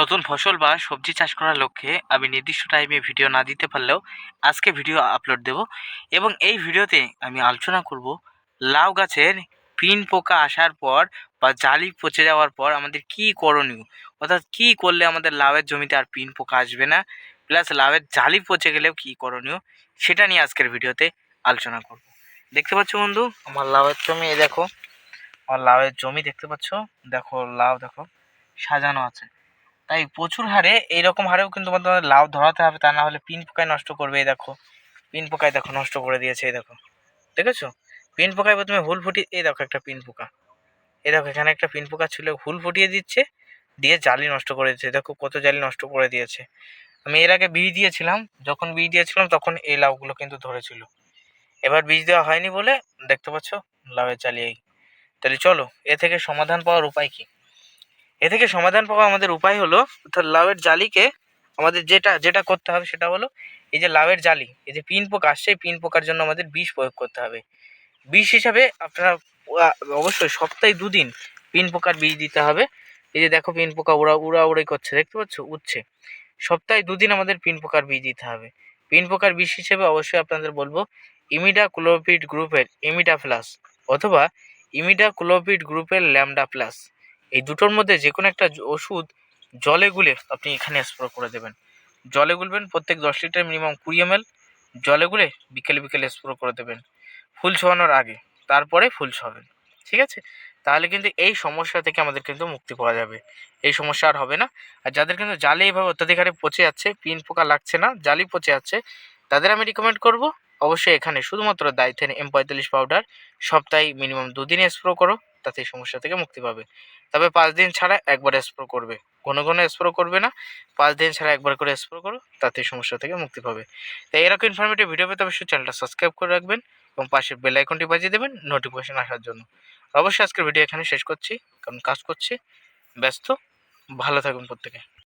নতুন ফসল বা সবজি চাষ করার লক্ষ্যে আমি নির্দিষ্ট টাইমে ভিডিও না দিতে পারলেও আজকে ভিডিও আপলোড দেব এবং এই ভিডিওতে আমি আলোচনা করব লাউ গাছের পিন পোকা আসার পর বা জালি পচে যাওয়ার পর আমাদের কি করণীয়? অর্থাৎ কি করলে আমাদের লাউয়ের জমিতে আর পিন পোকা আসবে না? প্লাস লাউয়ের জালি পচে গেলেও কি করণীয়? সেটা নিয়ে আজকের ভিডিওতে আলোচনা করব। দেখতে পাচ্ছ বন্ধু? আমার লাউয়ের জমি দেখো। আমার লাউয়ের জমি দেখতে পাচ্ছ? দেখো, লাউ দেখো, সাজানো আছে। তাই প্রচুর হারে, এইরকম হারেও কিন্তু তোমাদের লাউ ধরাতে হবে, তা না হলে পিন পোকায় নষ্ট করবে, এই দেখো। পিন পোকায় দেখো নষ্ট করে দিয়েছে, এই দেখো। দেখেছ? পিন পোকায় প্রথমে হুল ফুটিয়ে, এই দেখো একটা পিন পোকা। এই দেখো, এখানে একটা পিন পোকা ছিল, হুল ফুটিয়ে দিচ্ছে, দিয়ে জালি নষ্ট করে দিচ্ছে দেখো কত জালি নষ্ট করে দিয়েছে। আমি এর আগে বীজ দিয়েছিলাম, যখন বীজ দিয়েছিলাম, তখন এই লাউগুলো কিন্তু ধরেছিল। এবার বীজ দেওয়া হয়নি বলে, দেখতে পাচ্ছ, লাউয়ের জালি এই। তাহলে চলো, এ থেকে সমাধান পাওয়ার উপায় কি? এ থেকে সমাধান পাওয়া আমাদের উপায় হলো, অর্থাৎ লাউয়ের জালিকে আমাদের যেটা যেটা করতে হবে সেটা হলো, এই যে লাউয়ের জালি, এই যে পিন পোকা আসছে পিন পোকার জন্য আমাদের বিষ প্রয়োগ করতে হবে। বিষ হিসাবে আপনারা অবশ্যই সপ্তাহে দুদিন পিন পোকার বীজ দিতে হবে। এই যে দেখো পিন পোকা উড়া উড়া, উড়াই করছে, দেখতে পাচ্ছ? উঠছে সপ্তাহে দুদিন আমাদের পিন পোকার বীজ দিতে হবে। পিন পোকার বিষ হিসেবে অবশ্যই আপনাদের বলব ইমিডা ক্লোপিড গ্রুপের ইমিডা প্লাস অথবা ইমিডা ক্লোপিড গ্রুপের ল্যামডা প্লাস। এই দুটোর মধ্যে যে কোনো একটা ওষুধ জলে গুলে আপনি এখানে স্প্রে করে দেবেন। জলে গুলবেন প্রত্যেক দশ লিটার মিনিমাম কুড়ি এম জলে গুলে বিকেলে বিকেলে স্প্রে করে দেবেন, ফুল ছোঁয়ানোর আগে, তারপরে ফুল ছোঁয়াবেন, ঠিক আছে? তাহলে কিন্তু এই সমস্যা থেকে আমাদের কিন্তু মুক্তি পাওয়া যাবে। এই সমস্যা আর হবে না। আর যাদের কিন্তু জালে এইভাবে অত্যাধিক হারে পচে যাচ্ছে, পিন পোকা লাগছে না জালি পচে যাচ্ছে, তাদের আমি রিকমেন্ড করব। অবশ্যই এখানে শুধুমাত্র দাইথেন এম পঁয়তাল্লিশ পাউডার সপ্তাহে মিনিমাম দুদিনে স্প্রে করো। তাতে সমস্যা থেকে মুক্তি পাবে। তবে পাঁচ দিন ছাড়া একবার স্প্রো করবে। ঘন ঘন স্প্রো করবে না। পাঁচ দিন ছাড়া একবার করে স্প্রো করো তাতে সমস্যা থেকে মুক্তি পাবে। তাই এরকম ইনফরমেটিভ ভিডিও পেতে অবশ্যই চ্যানেলটা সাবস্ক্রাইব করে রাখবেন এবং পাশে বেল আইকনটি বাজিয়ে দেবেন নোটিফিকেশন আসার জন্য। অবশ্যই আজকের ভিডিও এখানে শেষ করছি, কারণ কাজ করছি। ব্যস্ত, ভালো থাকুন প্রত্যেকে।